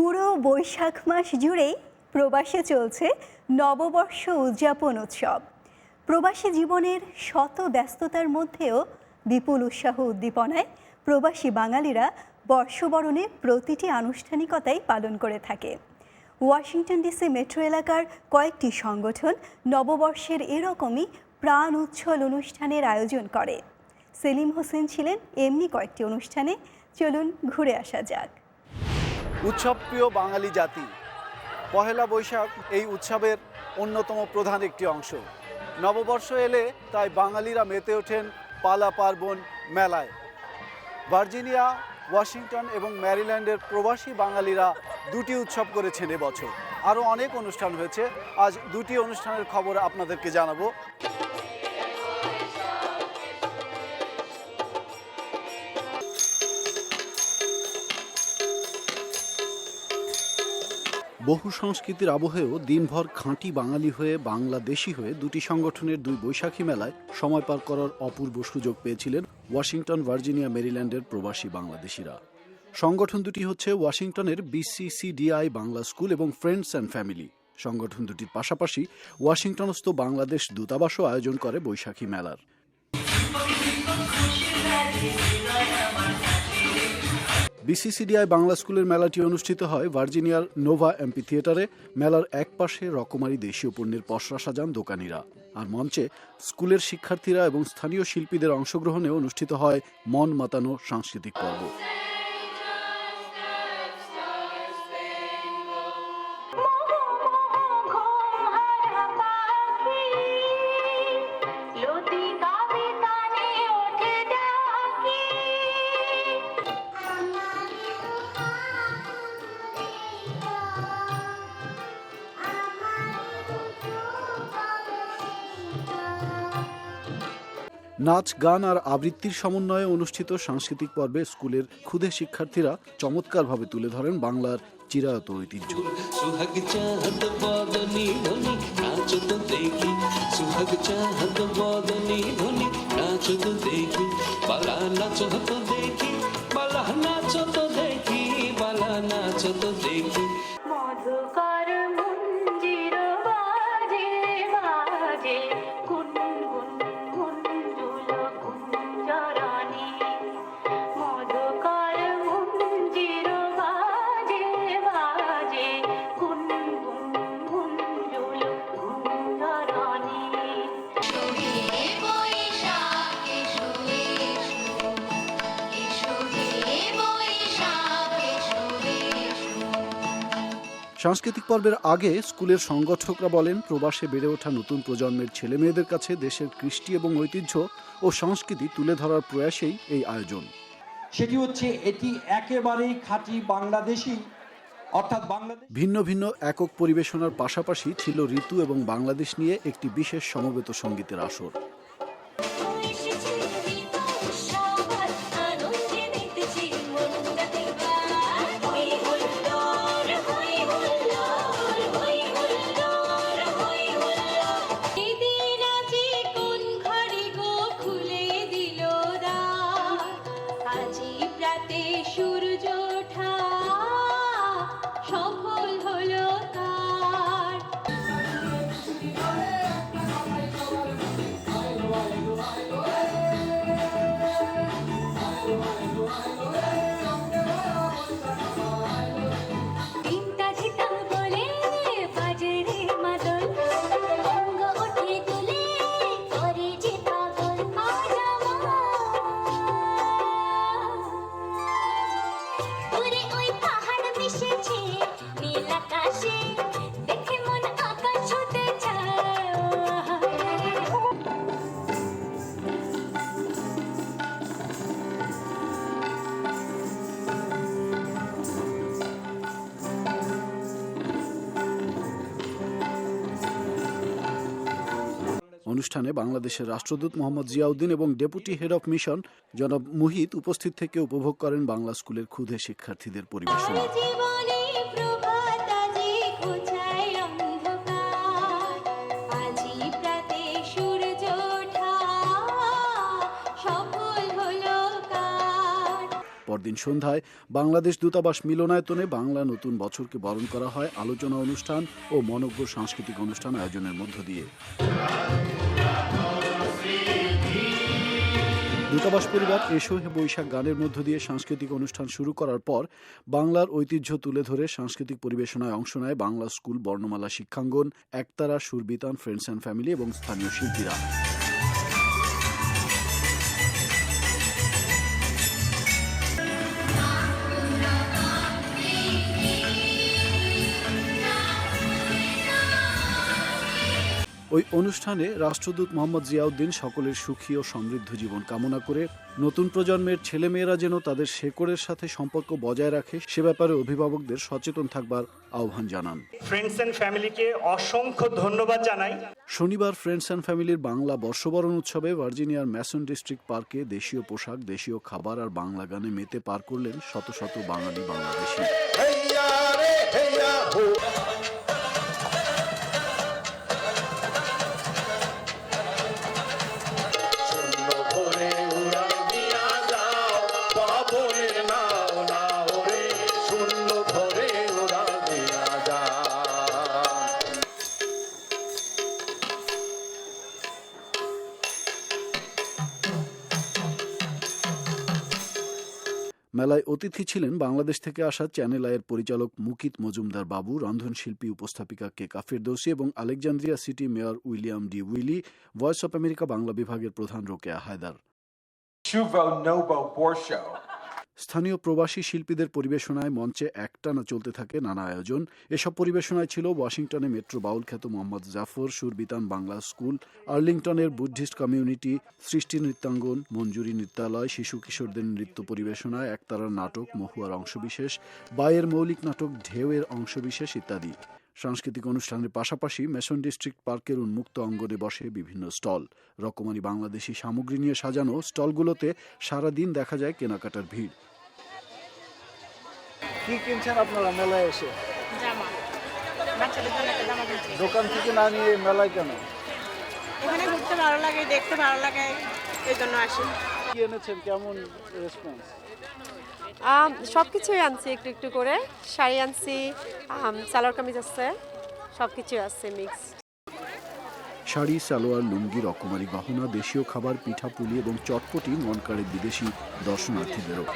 পুরো বৈশাখ মাস জুড়েই প্রবাসে চলছে নববর্ষ উদযাপন উৎসব। প্রবাসী জীবনের শত ব্যস্ততার মধ্যেও বিপুল উৎসাহ উদ্দীপনায় প্রবাসী বাঙালিরা বর্ষবরণে প্রতিটি আনুষ্ঠানিকতাই পালন করে থাকে। ওয়াশিংটন ডিসি মেট্রো এলাকার কয়েকটি সংগঠন নববর্ষের এরকমই প্রাণ উচ্ছল অনুষ্ঠানের আয়োজন করে। সেলিম হোসেন ছিলেন এমনি কয়েকটি অনুষ্ঠানে। চলুন ঘুরে আসা যাক। উৎসবপ্রিয় বাঙালি জাতি। পহেলা বৈশাখ এই উৎসবের অন্যতম প্রধান একটি অংশ। নববর্ষ এলে তাই বাঙালিরা মেতে ওঠেন পালা পার্বণ মেলায়। ভার্জিনিয়া, ওয়াশিংটন এবং ম্যারিল্যান্ডের প্রবাসী বাঙালিরা দুটি উৎসব করেছেন এবছর। আরও অনেক অনুষ্ঠান হয়েছে। আজ দুটি অনুষ্ঠানের খবর আপনাদেরকে জানাব। বহু সংস্কৃতির আবহেও দিনভর খাঁটি বাঙালি হয়ে বাংলাদেশি হয়ে দুটি সংগঠনের দুই বৈশাখী মেলায় সময় পার করার অপূর্ব সুযোগ পেয়েছিলেন ওয়াশিংটন, ভার্জিনিয়া, মেরিল্যান্ডের প্রবাসী বাংলাদেশিরা। সংগঠন দুটি হচ্ছে ওয়াশিংটনের বিসিসিডিআই বাংলা স্কুল এবং ফ্রেন্ডস অ্যান্ড ফ্যামিলি। সংগঠন দুটির পাশাপাশি ওয়াশিংটনস্থ বাংলাদেশ দূতাবাসও আয়োজন করে বৈশাখী মেলার। বিসিসিডিআই বাংলা স্কুলের মেলাটি অনুষ্ঠিত হয় ভার্জিনিয়ার নোভা এমপি থিয়েটারে। মেলার এক পাশে রকমারি দেশীয় পণ্যের পসরা সাজান দোকানিরা। আর মঞ্চে স্কুলের শিক্ষার্থীরা এবং স্থানীয় শিল্পীদের অংশগ্রহণে অনুষ্ঠিত হয় মন মাতানো সাংস্কৃতিক পর্ব। নাচ গান আর আবৃত্তির সমন্বয়ে অনুষ্ঠিত সাংস্কৃতিক পর্বে স্কুলের ক্ষুদে শিক্ষার্থীরা চমৎকারভাবে তুলে ধরেন বাংলার চিরায়ত ঐতিহ্য। দেখি। সাংস্কৃতিক পর্বের আগে স্কুলের সংগঠকরা বলেন প্রবাসে বেড়ে ওঠা নতুন প্রজন্মের ছেলে মেয়েদের কাছে দেশের কৃষ্টি এবং ঐতিহ্য ও সংস্কৃতি তুলে ধরার প্রয়াসেই এই আয়োজন। সেটি হচ্ছে এটি একেবারেই খাঁটি বাংলাদেশি অর্থাৎ বাংলাদেশ ভিন্ন ভিন্ন একক পরিবেশনার পাশাপাশি ছিল ঋতু এবং বাংলাদেশ নিয়ে একটি বিশেষ সমবেত সঙ্গীতের আসর। অনুষ্ঠানে বাংলাদেশের রাষ্ট্রদূত মোহাম্মদ জিয়াউদ্দিন এবং ডেপুটি হেড অফ মিশন জনাব মুহিত উপস্থিত থেকে উপভোগ করেন বাংলা স্কুলের ক্ষুদে শিক্ষার্থীদের পরিবেশনা। পরদিন সন্ধ্যায় বাংলাদেশ দূতাবাস মিলনায়তনে বাংলা নতুন বছরকে বরণ করা হয় আলোচনা অনুষ্ঠান ও মনজ্ঞ সাংস্কৃতিক অনুষ্ঠান আয়োজনের মধ্য দিয়ে। দূতাবাস পরিবার এসো হে বৈশাখ গানের মধ্য দিয়ে সাংস্কৃতিক অনুষ্ঠান শুরু করার পর বাংলার ঐতিহ্য তুলে ধরে সাংস্কৃতিক পরিবেশনায় অংশ নেয় Bangla school, Barnamala, Shikkhangon, Ektara, Surbitan friends and family এবং স্থানীয় শিল্পীরা। ওই অনুষ্ঠানে রাষ্ট্রদূত মোহাম্মদ জিয়াউদ্দিন সকলের সুখী ও সমৃদ্ধ জীবন কামনা করে নতুন প্রজন্মের ছেলেমেয়েরা যেন তাদের শেকড়ের সাথে সম্পর্ক বজায় রাখে সে ব্যাপারে অভিভাবকদের সচেতন থাকবার আহ্বান জানান। ফ্রেন্ডস অ্যান্ড ফ্যামিলিকে অসংখ্য ধন্যবাদ জানাই। শনিবার ফ্রেন্ডস অ্যান্ড ফ্যামিলির বাংলা বর্ষবরণ উৎসবে ভার্জিনিয়ার ম্যাসন ডিস্ট্রিক্ট পার্কে দেশীয় পোশাক দেশীয় খাবার আর বাংলা গানে মেতে পার করলেন শত শত বাঙালি বাংলাদেশি। মেলায় অতিথি ছিলেন বাংলাদেশ থেকে আসা চ্যানেল আয়ের পরিচালক মুকিত মজুমদার বাবু রন্ধনশিল্পী উপস্থাপিকা কে কাফির দোষী এবং Alexandria city mayor William D Wiley, voice of America Bangla বিভাগের প্রধান রোকেয়া হায়দার. স্থানীয় প্রবাসী শিল্পীদের পরিবেশনায় মঞ্চে একটানা চলতে থাকে নানা আয়োজন। এসব পরিবেশনায় ছিল ওয়াশিংটনে মেট্রো বাউল খ্যাত মোহাম্মদ জাফর, সুরবিতান বাংলা স্কুল, আর্লিংটনের বুদ্ধিস্ট কমিউনিটি, সৃষ্টি নৃত্যাঙ্গন, মঞ্জুরি নৃত্যালয়, শিশু কিশোরদের নৃত্য পরিবেশনায় একতারার নাটক, মহুয়ার অংশবিশেষ, বায়ের মৌলিক নাটক, ঢেউয়ের অংশবিশেষ ইত্যাদি। সাংস্কৃতিক অনুষ্ঠানের পাশাপাশি মেশন ডিস্ট্রিক্ট পার্কের উন্মুক্ত অঙ্গনে বসে বিভিন্ন স্টল। রকমারি বাংলাদেশি সামগ্রী নিয়ে সাজানো স্টলগুলোতে সারাদিন দেখা যায় কেনাকাটার ভিড়। কি কিনছেন আপনারা মেলায় এসে? দোকান থেকে না নিয়ে মেলায় কেন? এখানে ঘুরতে ভালো লাগে দেখতে ভালো লাগে এই জন্য আসি। কি এনেছেন? কেমন রেসপন্স সব কিছুই আনছি একটু একটু করে শাড়ি আনছি সালোয়ার কামিজ আছে সব কিছুই আছে মিক্স শাড়ি সালোয়ার লুঙ্গি রকমারি গহনা দেশীয় খাবার পিঠা পুলি এবং চটপটি মন কাড়ে বিদেশি দর্শনার্থীদেরও.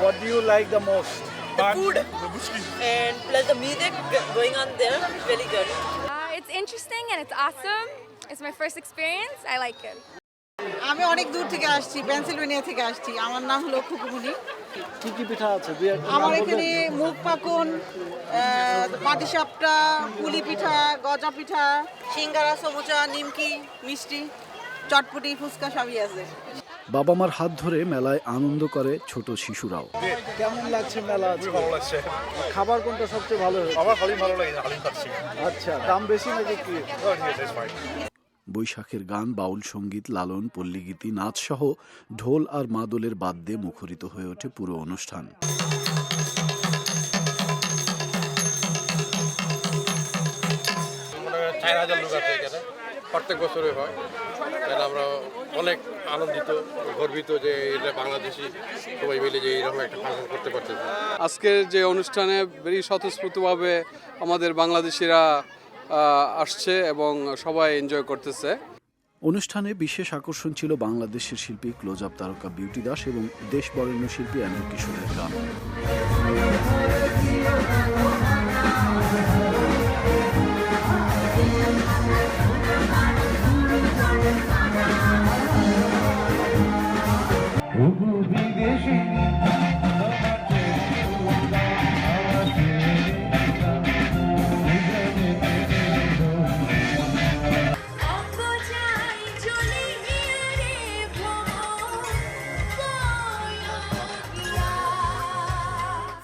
What do you like the most? The food and plus the music going on there is really good. Uh, it's interesting and it's awesome. It's my first experience. I like it. আমি অনেক দূর থেকে আসছি Pennsylvania থেকে আসছি আমার নাম হলো খুকুমনি কি কি পিঠা আছে আমার এখানে মুগ পাকুন পাটিসাপটা পুলি পিঠা গজা পিঠা সিঙ্গারা সমুচা নিমকি মিষ্টি চটপটি ফুচকা সবই আছে বাবা মার হাত ধরে মেলায় আনন্দ করে ছোট শিশুরাও। কেমন লাগছে মেলা ভালো লাগছে। খাবার কোনটা সবচেয়ে ভালো আমার হালিম ভালো লাগে হালিম খাচ্ছি। আচ্ছা দাম বেশি নাকি কি? Oh, বৈশাখের গান বাউল সংগীত লালন পল্লীগীতি নাচ সহ ঢোল আর মাদলের বাদ্যে মুখরিত হয়ে ওঠে পুরো অনুষ্ঠান। চার হাজার লোক আছে। প্রত্যেক বছরে হয়। এটা আমরা অনেক আনন্দিত গর্বিত যে এটা বাংলাদেশি সবাই মিলে যে এইরকম একটা ফাংশন করতে পারতেছে। আজকের যে অনুষ্ঠানে বেরি স্বতঃস্ফূর্তভাবে আমাদের বাংলাদেশিরা আসছে এবং সবাই এনজয় করতেছে। অনুষ্ঠানে বিশেষ আকর্ষণ ছিল বাংলাদেশের শিল্পী ক্লোজ আপ তারকা বিউটি দাস এবং দেশ বরেণ্য শিল্পী অ্যান্ড্রু কিশোরের গান।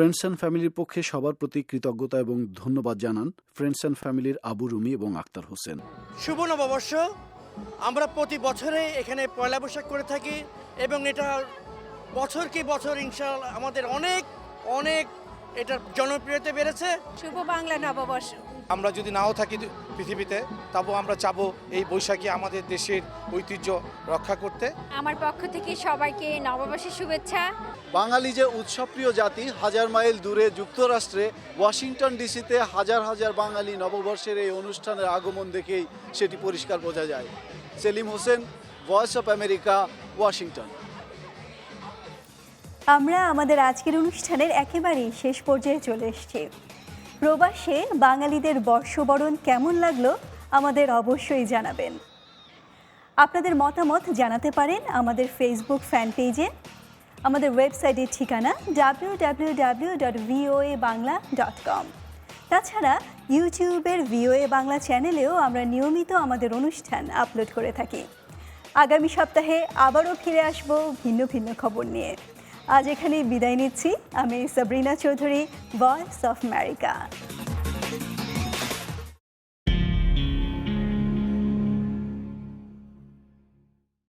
ফ্রেন্ডস অ্যান্ড ফ্যামিলির পক্ষে সবার প্রতি কৃতজ্ঞতা এবং ধন্যবাদ জানান ফ্রেন্ডস অ্যান্ড ফ্যামিলির আবু রুমি এবং আক্তার হোসেন। শুভ নববর্ষ। আমরা প্রতি বছরে এখানে পয়লা বৈশাখ করে থাকি এবং এটা বছর কি বছর ইনশাল আমাদের অনেক অনেক এটার জনপ্রিয়তা বেড়েছে। শুভ বাংলা নববর্ষ। আমরা যদি নাও থাকি পৃথিবীতে তবু আমরা চাবো এই বৈশাখী আমাদের দেশের ঐতিহ্য রক্ষা করতে। আমার পক্ষ থেকে সবাইকে নববর্ষের শুভেচ্ছা। বাঙালি যে উৎসবপ্রিয় জাতি হাজার মাইল দূরে যুক্তরাষ্ট্রে ওয়াশিংটন ডিসিতে হাজার হাজার বাঙালি নববর্ষের এই অনুষ্ঠানের আগমন দেখেই সেটি পরিষ্কার বোঝা যায়। Selim Hossain voice of America Washington. আমরা আমাদের আজকের অনুষ্ঠানের একেবারেই শেষ পর্যায়ে চলে এসেছি। প্রবাসে বাঙালিদের বর্ষবরণ কেমন লাগল আমাদের অবশ্যই জানাবেন। আপনাদের মতামত জানাতে পারেন আমাদের ফেসবুক ফ্যান পেজে আমাদের ওয়েবসাইটের ঠিকানা W W W dot VOA Bangla dot com তাছাড়া ইউটিউবের ভিওএ বাংলা চ্যানেলেও আমরা নিয়মিত আমাদের অনুষ্ঠান আপলোড করে থাকি। আগামী সপ্তাহে আবারও ফিরে আসব ভিন্ন ভিন্ন খবর নিয়ে। আজ এখানে বিদায় নিচ্ছি। আমি Sabrina Chowdhury voice of America